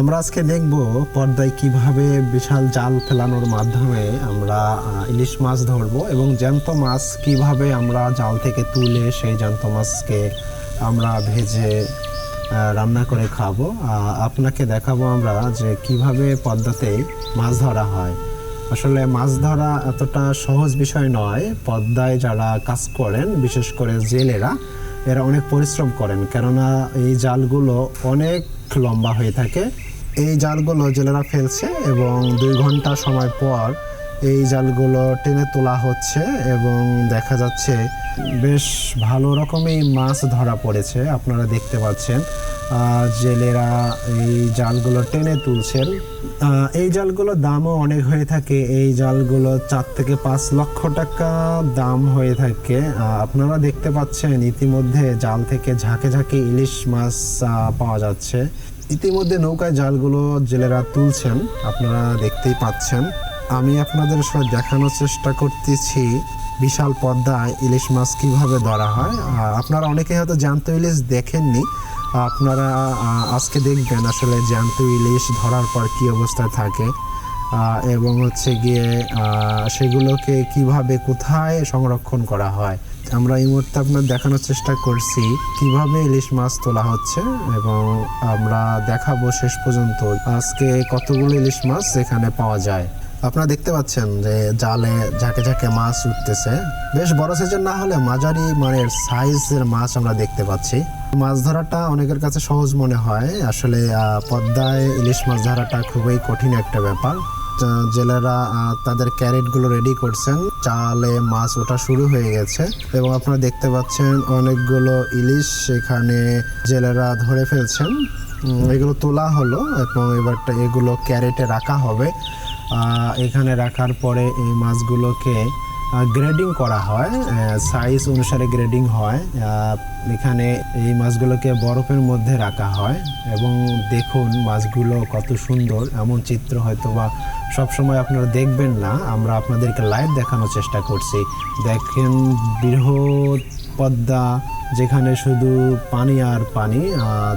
আমরা আজকে দেখব পর্দায় কীভাবে বিশাল জাল ফেলানোর মাধ্যমে আমরা ইলিশ মাছ ধরবো এবং জ্যান্ত মাছ কীভাবে আমরা জাল থেকে তুলে সেই জ্যান্ত মাছকে আমরা ভেজে রান্না করে খাব। আপনাকে দেখাবো আমরা যে কীভাবে পদ্মাতে মাছ ধরা হয়। আসলে মাছ ধরা এতটা সহজ বিষয় নয়। পদ্মায় যারা কাজ করেন, বিশেষ করে জেলেরা এরা অনেক পরিশ্রম করেন, কেননা এই জালগুলো অনেক লম্বা হয়ে থাকে। এই জালগুলো জেলেরা ফেলছে এবং দুই ঘণ্টা সময় পর এই জালগুলো টেনে তোলা হচ্ছে এবং দেখা যাচ্ছে বেশ ভালো রকমই মাছ ধরা পড়েছে, আপনারা দেখতে পাচ্ছেন। জেলেরা এই জালগুলো টেনে তুলছেন। এই জালগুলোর দামও অনেক হয়ে থাকে। এই জালগুলো চার থেকে পাঁচ লক্ষ টাকা দাম হয়ে থাকে। আপনারা দেখতে পাচ্ছেন ইতিমধ্যে জাল থেকে ঝাঁকে ঝাঁকে ইলিশ মাছ পাওয়া যাচ্ছে। ইতিমধ্যে নৌকায় জালগুলো জেলেরা তুলছেন, আপনারা দেখতেই পাচ্ছেন। আমি আপনাদের সাথে দেখানোর চেষ্টা করতেছি বিশাল পদ্মায় ইলিশ মাছ কীভাবে ধরা হয়। আপনারা অনেকে হয়তো জ্যান্ত ইলিশ দেখেননি। আপনারা আজকে দেখবেন আসলে জ্যান্ত ইলিশ ধরার পর কী অবস্থায় থাকে। এবং হচ্ছে গিয়ে সেগুলোকে কীভাবে কোথায় সংরক্ষণ করা হয়। আমরা এই মুহূর্তে আপনার দেখানোর চেষ্টা করছি কীভাবে ইলিশ মাছ তোলা হচ্ছে এবং আমরা দেখাবো শেষ পর্যন্ত আজকে কতগুলো ইলিশ মাছ এখানে পাওয়া যায়। আপনারা দেখতে পাচ্ছেন যে জালে ঝাঁকে ঝাঁকে মাছ উঠতেছে। বেশ বড় সাইজের না হলে মাঝারি মানের সাইজের মাছ আমরা দেখতে পাচ্ছি। মাছ ধরাটা অনেকের কাছে সহজ মনে হয়। আসলে পদ্মায় ইলিশ মাছ ধরাটা খুবই কঠিন একটা ব্যাপার। জেলেরা তাদের ক্যারেটগুলো রেডি করছেন। চালে মাছ ওঠা শুরু হয়ে গেছে এবং আপনারা দেখতে পাচ্ছেন অনেকগুলো ইলিশ সেখানে জেলেরা ধরে ফেলছেন। এগুলো তোলা হলো এবং এবারটা এগুলো ক্যারেটে রাখা হবে। এখানে রাখার পরে এই মাছগুলোকে গ্রেডিং করা হয় সাইজ অনুসারে গ্রেডিং হয়। এখানে এই মাছগুলোকে বরফের মধ্যে রাখা হয় এবং দেখুন মাছগুলো কত সুন্দর। এমন চিত্র হয়তো বা সবসময় আপনারা দেখবেন না। আমরা আপনাদেরকে লাইভ দেখানোর চেষ্টা করছি। দেখেন বৃহৎ পদ্মা যেখানে শুধু পানি আর পানি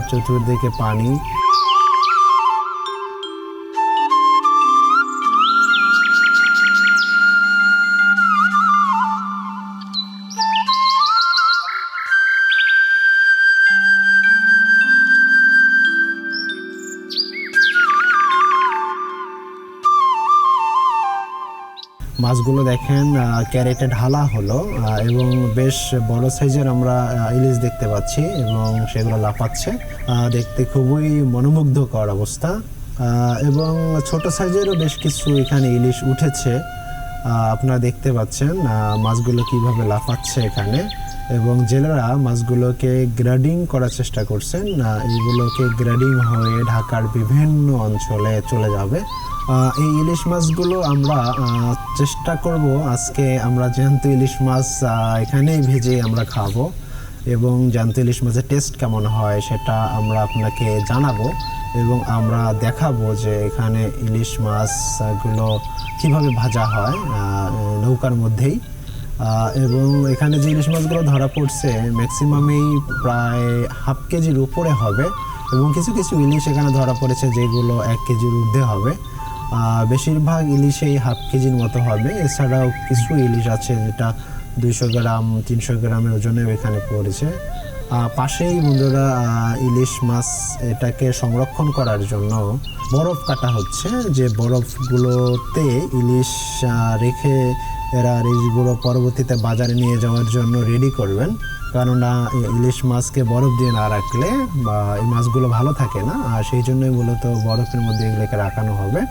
চতুর্দিকে পানি। মাছগুলো দেখেন ক্যারেটে ঢালা হলো এবং বেশ বড় সাইজের আমরা ইলিশ দেখতে পাচ্ছি এবং সেগুলো লাফাচ্ছে। দেখতে খুবই মনোমুগ্ধকর অবস্থা। এবং ছোট সাইজেরও বেশ কিছু এখানে ইলিশ উঠেছে। আপনারা দেখতে পাচ্ছেন মাছগুলো কীভাবে লাফাচ্ছে এখানে। এবং জেলেরা মাছগুলোকে গ্রেডিং করার চেষ্টা করছেন আহ, এইগুলোকে গ্রেডিং হয়ে ঢাকার বিভিন্ন অঞ্চলে চলে যাবে। এই ইলিশ মাছগুলো আমরা চেষ্টা করব আজকে আমরা জ্যান্ত ইলিশ মাছ এখানেই ভেজে আমরা খাব এবং জ্যান্ত ইলিশ মাছের টেস্ট কেমন হয় সেটা আমরা আপনাকে জানাব এবং আমরা দেখাবো যে এখানে ইলিশ মাছগুলো কীভাবে ভাজা হয় নৌকার মধ্যেই। এবং এখানে যে ইলিশ মাছগুলো ধরা পড়ছে ম্যাক্সিমামেই প্রায় হাফ কেজির উপরে হবে এবং কিছু কিছু ইলিশ এখানে ধরা পড়েছে যেগুলো এক কেজির ঊর্ধ্বে হবে। বেশিরভাগ ইলিশেই হাফ কেজির মতো হবে। এছাড়াও কিছু ইলিশ আছে যেটা দুইশো গ্রাম, তিনশো গ্রামের ওজনে এখানে পড়েছে। পাশেই বন্ধুরা ইলিশ মাছ এটাকে সংরক্ষণ করার জন্য বরফ কাটা হচ্ছে। যে বরফগুলোতে ইলিশ রেখে এরা ইলিশগুলো পরবর্তীতে বাজারে নিয়ে যাওয়ার জন্য রেডি করবেন। কেননা ইলিশ মাছকে বরফ দিয়ে না রাখলে বা এই মাছগুলো ভালো থাকে না। আর সেই জন্যই মূলত বরফের মধ্যে এগুলোকে রাখানো হবে।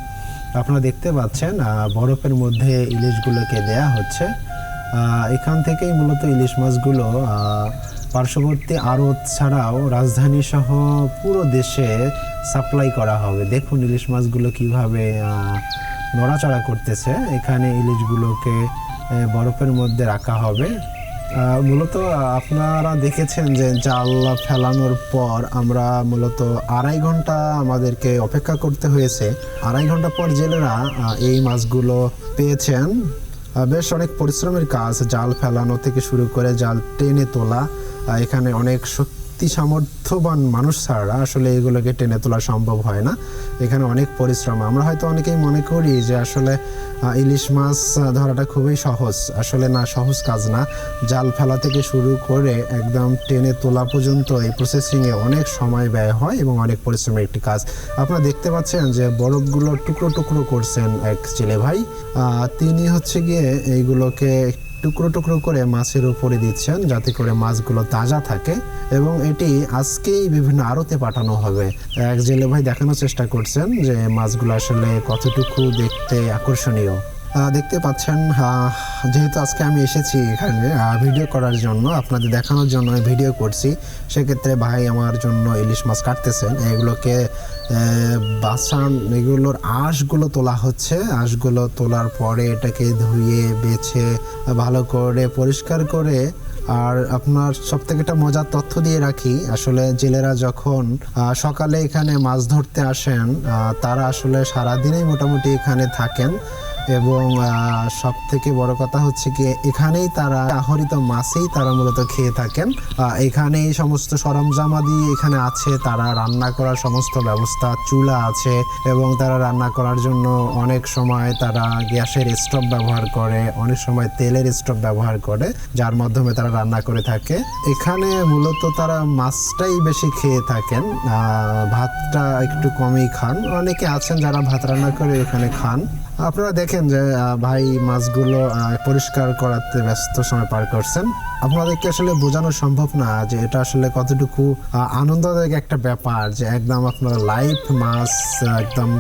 আপনারা দেখতে পাচ্ছেন বরফের মধ্যে ইলিশগুলোকে দেয়া হচ্ছে। এখান থেকেই মূলত ইলিশ মাছগুলো পার্শ্ববর্তী আড়ত ছাড়াও রাজধানী সহ পুরো দেশে সাপ্লাই করা হবে। দেখুন ইলিশ মাছগুলো কীভাবে নড়াচড়া করতেছে। এখানে ইলিশগুলোকে বরফের মধ্যে রাখা হবে। মূলত আপনারা দেখেছেন যে জাল ফেলানোর পর আমরা মূলত আড়াই ঘণ্টা আমাদেরকে অপেক্ষা করতে হয়েছে। আড়াই ঘণ্টা পর জেলেরা এই মাছগুলো পেয়েছেন। বেশ অনেক পরিশ্রমের কাজ জাল ফেলানো থেকে শুরু করে জাল টেনে তোলা। এখানে অনেক শক্তি শক্তি সামর্থ্যবান মানুষ ছাড়া আসলে এগুলোকে টেনে তোলা সম্ভব হয় না। এখানে অনেক পরিশ্রম। আমরা হয়তো অনেকেই মনে করি যে আসলে ইলিশ মাছ ধরাটা খুবই সহজ। আসলে না, সহজ কাজ না। জাল ফেলা থেকে শুরু করে একদম টেনে তোলা পর্যন্ত এই প্রসেসিংয়ে অনেক সময় ব্যয় হয় এবং অনেক পরিশ্রমের একটি কাজ। আপনারা দেখতে পাচ্ছেন যে বরফগুলো টুকরো টুকরো করছেন এক ছেলে ভাই। তিনি হচ্ছে গিয়ে এইগুলোকে টুকরো টুকরো করে মাছের উপরে দিচ্ছেন যাতে করে মাছগুলো তাজা থাকে এবং এটি আজকেই বিভিন্ন আড়তে পাঠানো হবে। এক জেলে ভাই দেখানোর চেষ্টা করছেন যে মাছগুলো আসলে কতটুকু দেখতে আকর্ষণীয়। দেখতে পাচ্ছেন যেহেতু আজকে আমি এসেছি এখানে ভিডিও করার জন্য, আপনাদের দেখানোর জন্য ভিডিও করছি, সেক্ষেত্রে ভাই আমার জন্য ইলিশ মাছ কাটতেছেন। এগুলোকে বাসান, এগুলোর আঁশগুলো তোলা হচ্ছে। আঁশগুলো তোলার পরে এটাকে ধুয়ে, বেছে, ভালো করে পরিষ্কার করে, আর আপনার সব থেকে একটা মজার তথ্য দিয়ে রাখি, আসলে জেলেরা যখন সকালে এখানে মাছ ধরতে আসেন তারা আসলে সারাদিনেই মোটামুটি এখানে থাকেন। এবং সব থেকে বড় কথা হচ্ছে কি এখানেই তারা আহরিত মাছেই তারা মূলত খেয়ে থাকেন। আহ, এখানেই সমস্ত সরঞ্জামাদি এখানে আছে তারা রান্না করার সমস্ত ব্যবস্থা চুলা আছে এবং তারা রান্না করার জন্য অনেক সময় তারা গ্যাসের স্টোভ ব্যবহার করে অনেক সময় তেলের স্টোভ ব্যবহার করে যার মাধ্যমে তারা রান্না করে থাকে। এখানে মূলত তারা মাছটাই বেশি খেয়ে থাকেন। ভাতটা একটু কমই খান। অনেকে আছেন যারা ভাত রান্না করে এখানে খান। আপনারা দেখেন যে ভাই মাছগুলো পরিষ্কার করাতে ব্যস্ত সময় পার করছেন। আপনাদেরকে আসলে বোঝানো সম্ভব না যে এটা আসলে কতটুকু আনন্দদায়ক একটা ব্যাপার যে একদম আপনার লাইভ মাছ একদম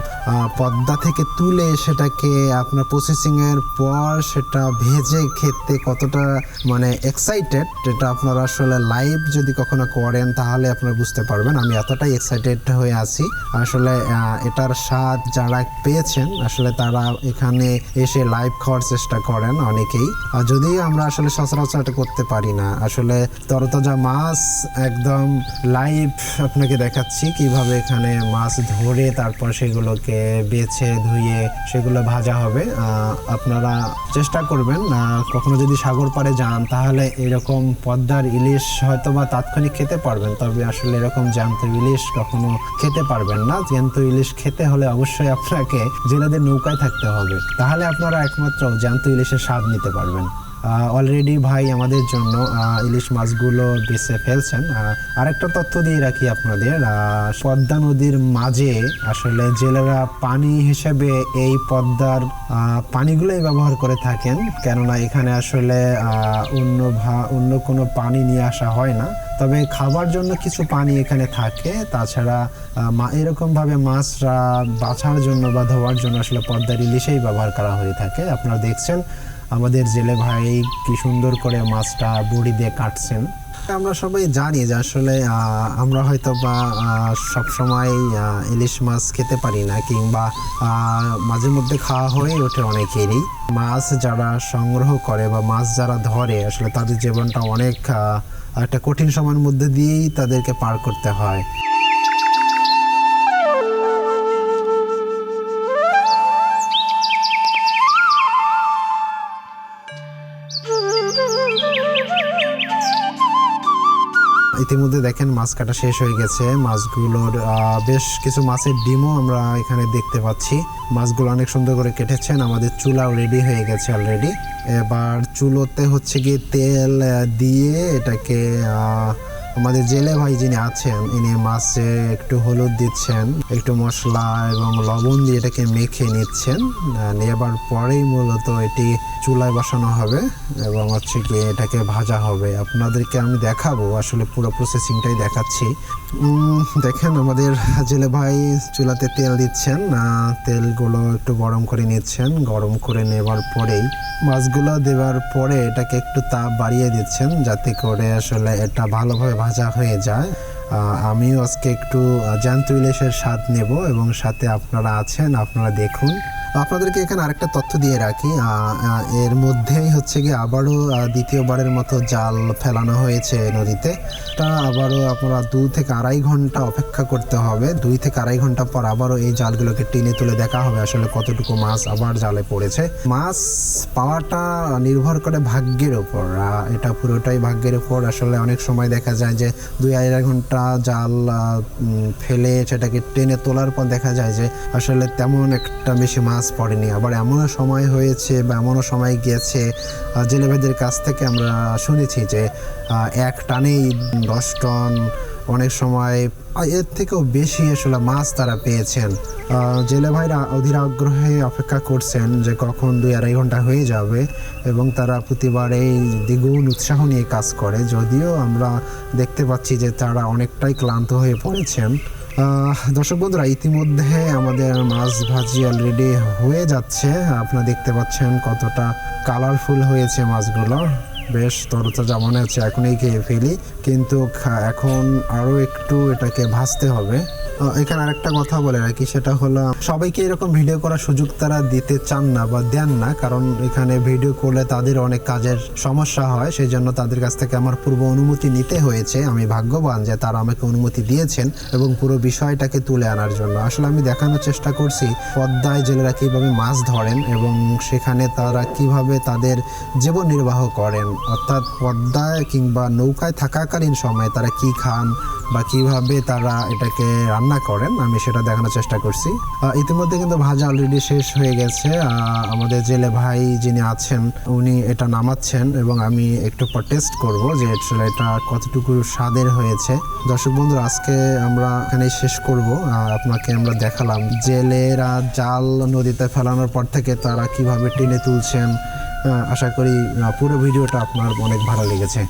পদ্মা থেকে তুলে সেটাকে আপনার প্রসেসিং এর পর সেটা ভেজে খেতে কতটা মানে এক্সাইটেড এটা আপনারা আসলে লাইভ যদি কখনো করেন তাহলে আপনারা বুঝতে পারবেন। আমি এতটাই এক্সাইটেড হয়ে আছি। আসলে এটার স্বাদ যারা পেয়েছেন, আসলে তারা এখানে এসে লাইভ খাওয়ার চেষ্টা করেন অনেকেই। আর যদিও আমরা আসলে সচরাচর এটা করতে পারি না। আসলে তরতাজা মাছ একদম লাইভ আপনাকে দেখাচ্ছি কীভাবে এখানে মাছ ধরে তারপর সেগুলোকে বেছে ধুয়ে সেগুলো ভাজা হবে। আপনারা চেষ্টা করবেন কখনো যদি সাগর পাড়ে যান তাহলে এরকম পদ্মার ইলিশ হয়তো বা তাৎক্ষণিক খেতে পারবেন, তবে আসলে এরকম জ্যান্ত ইলিশ কখনো খেতে পারবেন না। জ্যান্ত ইলিশ খেতে হলে অবশ্যই আপনাকে জেলেদের নৌকায় থাকতে হবে। তাহলে আপনারা একমাত্র জ্যান্ত ইলিশের স্বাদ নিতে পারবেন। অলরেডি ভাই আমাদের জন্য ইলিশ মাছগুলো বেছে ফেলছেন। আরেকটা তথ্য দিয়ে রাখি আপনাদের পদ্মা নদীর মাঝে আসলে জেলেরা পানি হিসেবে এই পদ্মার পানিগুলোই ব্যবহার করে থাকেন, কেননা এখানে আসলে অন্য ভা, অন্য কোনো পানি নিয়ে আসা হয় না। তবে খাবার জন্য কিছু পানি এখানে থাকে, তাছাড়া মা- এরকমভাবে মাছরা বাছার জন্য বা ধোয়ার জন্য আসলে পদ্মার ইলিশেই ব্যবহার করা হয়ে থাকে। আপনারা দেখছেন আমাদের জেলে ভাই কি সুন্দর করে মাছটা বড়ি দিয়ে কাটছেন। আমরা সবাই জানি যে আসলে আমরা হয়তো বা সবসময় ইলিশ মাছ খেতে পারি না, কিংবা মাঝে মধ্যে খাওয়া হয়ে ওঠে অনেকেরই। মাছ যারা সংগ্রহ করে বা মাছ যারা ধরে, আসলে তাদের জীবনটা অনেক একটা কঠিন সময়ের মধ্যে দিয়েই তাদেরকে পার করতে হয়। ইতিমধ্যে দেখেন মাছ কাটা শেষ হয়ে গেছে। মাছগুলোর বেশ কিছু মাছের ডিমও আমরা এখানে দেখতে পাচ্ছি। মাছগুলো অনেক সুন্দর করে কেটেছেন। আমাদের চুলাও রেডি হয়ে গেছে অলরেডি এবার চুলোতে হচ্ছে গিয়ে তেল দিয়ে এটাকে আমাদের জেলে ভাই যিনি আছেন, ইনি মাছে একটু হলুদ দিচ্ছেন, একটু মশলা এবং লবণ দিয়ে এটাকে মেখে নিচ্ছেন। নেবার পরেই মূলত এটি চুলায় বসানো হবে এবং হচ্ছে গিয়ে এটাকে ভাজা হবে। আপনাদেরকে আমি দেখাবো, আসলে পুরো প্রসেসিংটাই দেখাচ্ছি। দেখেন আমাদের জেলে ভাই চুলাতে তেল দিচ্ছেন তেলগুলো একটু গরম করে নিচ্ছেন। গরম করে নেবার পরেই মাছগুলো দেওয়ার পরে এটাকে একটু তাপ বাড়িয়ে দিচ্ছেন, যাতে করে আসলে এটা ভালোভাবে ভাজা হয়ে যায় আহ, আমিও আজকে একটু জ্যান্ত ইলিশের স্বাদ নেব এবং সাথে আপনারা আছেন আপনারা দেখুন। আপনাদেরকে এখানে আরেকটা তথ্য দিয়ে রাখি এর মধ্যেই হচ্ছে কি আবারও দ্বিতীয়বারের মতো জাল ফেলানো হয়েছে নদীতে। তা আবারও আপনারা দু থেকে আড়াই ঘণ্টা অপেক্ষা করতে হবে। দুই থেকে আড়াই ঘণ্টা পর আবারও এই জালগুলোকে টেনে তুলে দেখা হবে আসলে কতটুকু মাছ আবার জালে পড়েছে। মাছ পাওয়াটা নির্ভর করে ভাগ্যের আহ, এটা পুরোটাই ভাগ্যের উপর আসলে অনেক সময় দেখা যায় যে দুই আড়াই ঘণ্টা জাল ফেলে সেটাকে টেনে তোলার পর দেখা যায় যে আসলে তেমন একটা বেশি মাছ পড়েনি। আবার এমনও সময় হয়েছে বা এমনও সময় গিয়েছে জেলেভাইদের কাছ থেকে আমরা শুনেছি যে এক টানেই দশ টন অনেক সময় এর থেকেও বেশি আসলে মাছ তারা পেয়েছেন। জেলে ভাইরা অধীর আগ্রহে অপেক্ষা করছেন যে কখন দুই আড়াই ঘণ্টা হয়ে যাবে এবং তারা প্রতিবারেই দ্বিগুণ উৎসাহ নিয়ে কাজ করে। যদিও আমরা দেখতে পাচ্ছি যে তারা অনেকটাই ক্লান্ত হয়ে পড়েছেন। দর্শক বন্ধুরা, ইতিমধ্যে আমাদের মাছ ভাজি অলরেডি হয়ে যাচ্ছে। আপনারা দেখতে পাচ্ছেন কতটা কালারফুল হয়েছে মাছগুলো। বেশ তরতাজা মনে হচ্ছে এখনই খেয়ে ফেলি। কিন্তু এখন আরও একটু এটাকে ভাজতে হবে। এখানে আরেকটা কথা বলে রাখি, সেটা হলো সবাইকে এরকম ভিডিও করার সুযোগ তারা দিতে চান না বা দেন না, কারণ এখানে ভিডিও করলে তাদের অনেক কাজের সমস্যা হয় সেই জন্য তাদের কাছ থেকে আমার পূর্ব অনুমতি নিতে হয়েছে। আমি ভাগ্যবান যে তারা আমাকে অনুমতি দিয়েছেন এবং পুরো বিষয়টাকে তুলে আনার জন্য। আসলে আমি দেখানোর চেষ্টা করছি, পদ্মায় জেলেরা কীভাবে মাছ ধরেন এবং সেখানে তারা কীভাবে তাদের জীবন নির্বাহ করেন। অর্থাৎ পদ্মায় কিংবা নৌকায় থাকাকালীন সময়ে তারা কি খান বা কীভাবে তারা এটাকে রান্না করেন, আমি সেটা দেখানোর চেষ্টা করছি। ইতিমধ্যে কিন্তু ভাজা অলরেডি শেষ হয়ে গেছে। আমাদের জেলে ভাই যিনি আছেন, উনি এটা নামাচ্ছেন এবং আমি একটু পর টেস্ট করব যে আসলে এটা কতটুকু স্বাদের হয়েছে। দর্শক বন্ধুরা, আজকে আমরা এখানে শেষ করব। আপনাকে আমরা দেখালাম জেলেরা জাল নদীতে ফেলানোর পর থেকে তারা কীভাবে টেনে তুলছেন। আশা করি পুরো ভিডিওটা আপনার অনেক ভালো লেগেছে।